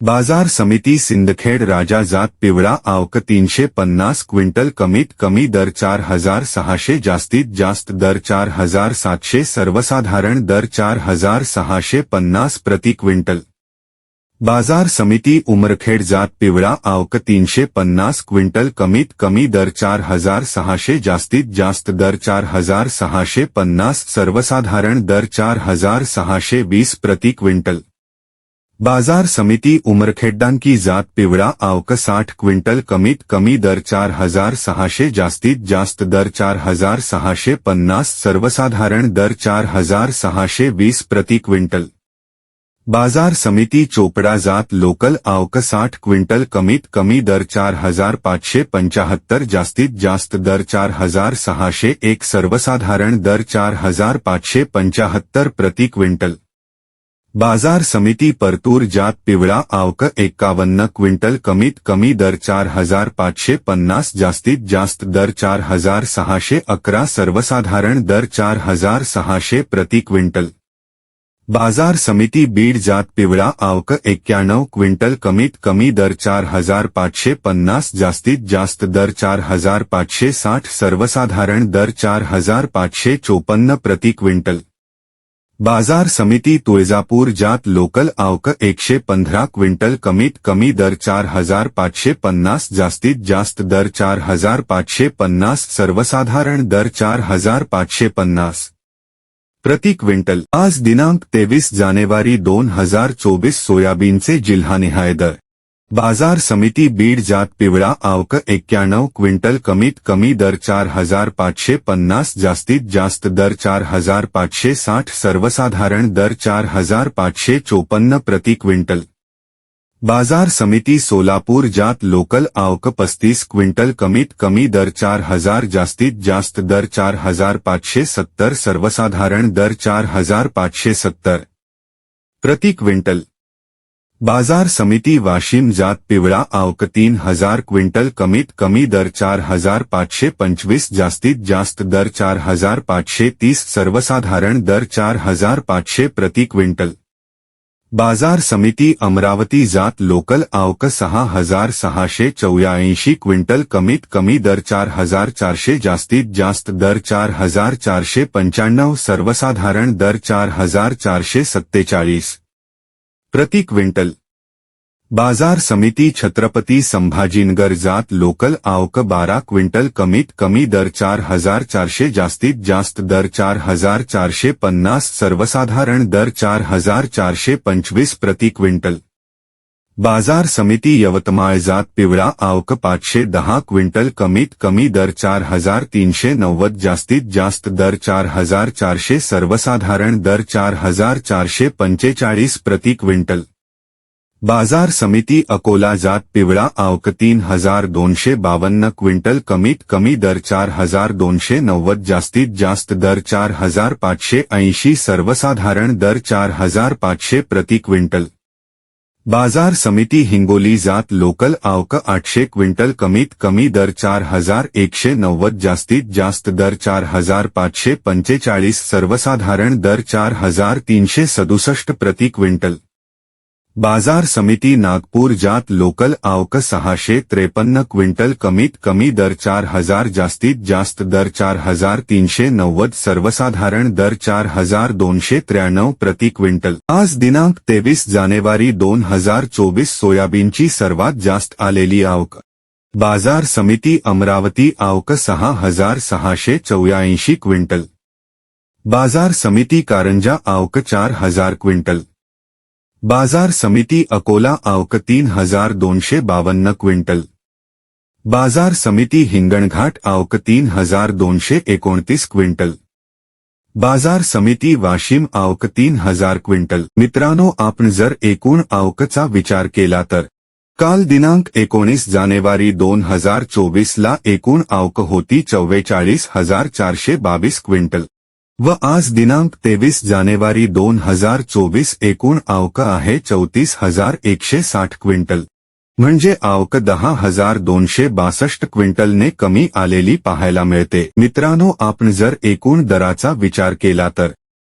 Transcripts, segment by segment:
बाज़ार समिती सिंदखेड राजा जात पिवळा आवक तीनशे पन्नास क्विंटल कमीत कमी दर चार हज़ार सहाशे जास्तीत जास्त दर चार हज़ार सातशे सर्वसाधारण दर चार हज़ार सहाशे पन्नास प्रति क्विंटल. बाज़ार समिती उमरखेड जात पिवळा आवक तीनशे पन्नास क्विंटल कमीत कमी दर चार हज़ार सहाशे जास्तीत जास्त दर चार हज़ार सहाशे पन्नास सर्वसाधारण दर चार हज़ार सहाशे वीस प्रति क्विंटल. बाज़ार समिति उमरखेड्डान की जात पिवळा आवक साठ क्विंटल कमीत कमी दर चार हज़ार सहाशे जास्तीत जास्त दर चार हज़ार सहाशे पन्नास सर्वसाधारण दर चार हज़ार सहाशे वीस प्रति क्विंटल। बाज़ार समिती चोपडा जात लोकल आवक साठ क्विंटल कमीत कमी दर चार हज़ार पाचशे पंचाहत्तर जास्तीत जास्त दर चार हज़ार सहाशे एक सर्वसाधारण दर चार हज़ार पाचशे पंचाहत्तर प्रति क्विंटल। बाज़ार समिती परतूर जात पिवळा आवक एक्कावन्न क्विंटल कमीत कमी दर चार हज़ार पाचशे पन्नास जास्तीत जास्त दर चार हज़ार सहाशे अकरा सर्वसाधारण दर चार हज़ार सहाशे प्रति क्विंटल। बाज़ार समिती बीड जात पिवळा आवक एक्क्याण्णव क्विंटल कमीत कमी दर चार हज़ार पाचशे पन्नास जास्तीत जास्त दर चार हज़ार पाचशे साठ सर्वसाधारण दर चार हज़ार पाचशे चोपन्न प्रति क्विंटल। बाजार समिती तुळजापूर जात लोकल आवक एकशे पंधरा क्विंटल कमीत कमी दर चार हजार पाचशे पन्नास जास्तीत जास्त दर चार हजार पाचशे पन्नास सर्वसाधारण दर चार हजार पाचशे पन्नास. प्रति क्विंटल. आज दिनांक तेवीस जानेवारी दोन हजार चोवीस सोयाबीनचे जिल्हानिहाय दर. बाज़ार समिती बीड जात पिवळा आवक एक्क्याण्णव क्विंटल कमीत कमी दर चार हज़ार पाचशे पन्नास जास्तीत जास्त दर चार हज़ार पाचशे साठ सर्वसाधारण दर चार हज़ार पाचशे चोपन्न प्रति क्विंटल. बाज़ार समिती सोलापूर जात लोकल आवक पस्तीस क्विंटल कमीत कमी दर चार हज़ार जास्तीत जास्त दर चार हज़ार पाचशे सत्तर सर्वसाधारण दर चार हज़ार पाचशे सत्तर. प्रति क्विंटल. बाज़ार समिती वाशिम जात पिवळा आवक तीन हज़ार क्विंटल कमीत कमी दर चार हज़ार पाचशे पंचवीस जास्तीत जास्त दर चार हज़ार पाचशे तीस सर्वसाधारण दर चार हज़ार पाचशे प्रति क्विंटल। बाज़ार समिती अमरावती जात लोकल आवक सहा हज़ार सहाशे चौऱ्याऐंशी क्विंटल कमीत कमी दर चार हज़ार चारशे जास्तीत जास्त दर चार हज़ार चारशे पंच्याण्णव सर्वसाधारण दर चार हज़ार चारशे सत्तेचाळीस। प्रति क्विंटल बाज़ार समिति छत्रपति संभाजीनगर जात लोकल आवक बारा क्विंटल कमीत कमी दर चार हज़ार चारशे जास्तीत जास्त दर चार हज़ार चारशे पन्नास सर्वसाधारण दर चार हज़ार चारशे पंचवीस प्रति क्विंटल बाज़ार समिती यवतमाळ जात पिवळा आवक पाचशे दहा क्विंटल कमीत कमी दर चार हज़ार तीनशे नव्वद जास्तीत जास्त दर चार हज़ार चारशे सर्वसाधारण दर चार हज़ार चारशे पंचेचाळीस प्रति क्विंटल. बाज़ार समिती अकोला जात पिवळा आवक तीन हज़ार दोनशे बावन्न क्विंटल कमीत कमी दर चार हज़ार दोनशे नव्वद जास्तीत जास्त दर चार हज़ार पाचशे ऐंशी सर्वसाधारण दर चार हज़ार पाचशे प्रति क्विंटल. बाज़ार समिति हिंगोली जात लोकल आवक आठशे क्विंटल कमीत कमी दर चार हज़ार एकशे नव्वद जास्तीत जास्त दर चार हज़ार पांचे पंचेचाळीस सर्वसाधारण दर चार हज़ार तीनशे सदुसष्ट प्रति क्विंटल. बाजार समिती नागपूर जात लोकल आवक सहाशे त्रेपन्न क्विंटल कमीत कमी दर चार हजार जास्तीत जास्त दर चार हजार तीनशे नव्वद सर्वसाधारण दर चार हजार दोनशे त्र्याण्णव प्रति क्विंटल. आज दिनांक तेवीस जानेवारी दोन हजार चोवीस सोयाबीनची सर्वात जास्त आलेली आवक. बाजार समिती अमरावती आवक सहा हजार सहाशे चौऱ्याऐंशी क्विंटल. बाजार समिती कारंजा आवक चार हजार क्विंटल. बाजार समिती अकोला आवक तीन हजार दोनशे बावन्न क्विंटल. बाजार समिती हिंगणघाट आवक तीन हजार दोनशे एकोणतीस क्विंटल. बाजार समिती वाशिम आवक तीन हजार क्विंटल. मित्रांनो आपण जर एकूण आवकचा विचार केला तर काल दिनांक एकोणीस जानेवारी दोन हजार चोवीसला एकूण आवक होती चव्वेचाळीस हजार चारशे बावीस क्विंटल. व आज दिनांक तेवीस जानेवारी दोन हजार चोवीस एकूण आवक आहे चौतीस हजार एकशे साठ क्विंटल. म्हणजे आवक दहा हजार दोनशे बासष्ट क्विंटलने कमी आलेली पाहायला मिळते. मित्रांनो आपण जर एकूण दराचा विचार केला तर.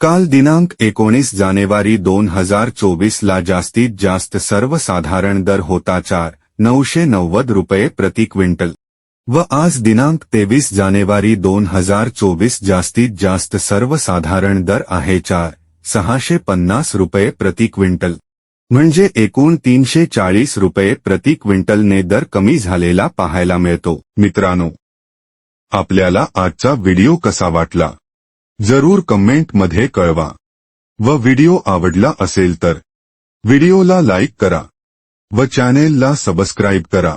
काल दिनांक एकोणीस जानेवारी दोन हजार चोवीसला जास्तीत जास्त सर्वसाधारण दर होता चार नऊशे नव्वद रुपये प्रति क्विंटल. व आज दिनांक तेवीस जानेवारी दोन हजार चोवीस जास्तीत जास्त सर्वसाधारण दर आहे चार सहाशे पन्नास रुपये प्रति क्विंटल. म्हणजे एकूण तीनशे चाळीस रुपये प्रति क्विंटलने दर कमी झालेला पाहायला मिळतो. मित्रांनो आपल्याला आजचा व्हिडिओ कसा वाटला? जरूर कमेंटमध्ये कळवा. व व्हिडिओ आवडला असेल तर व्हिडिओला लाईक करा. व चॅनेलला सबस्क्राईब करा.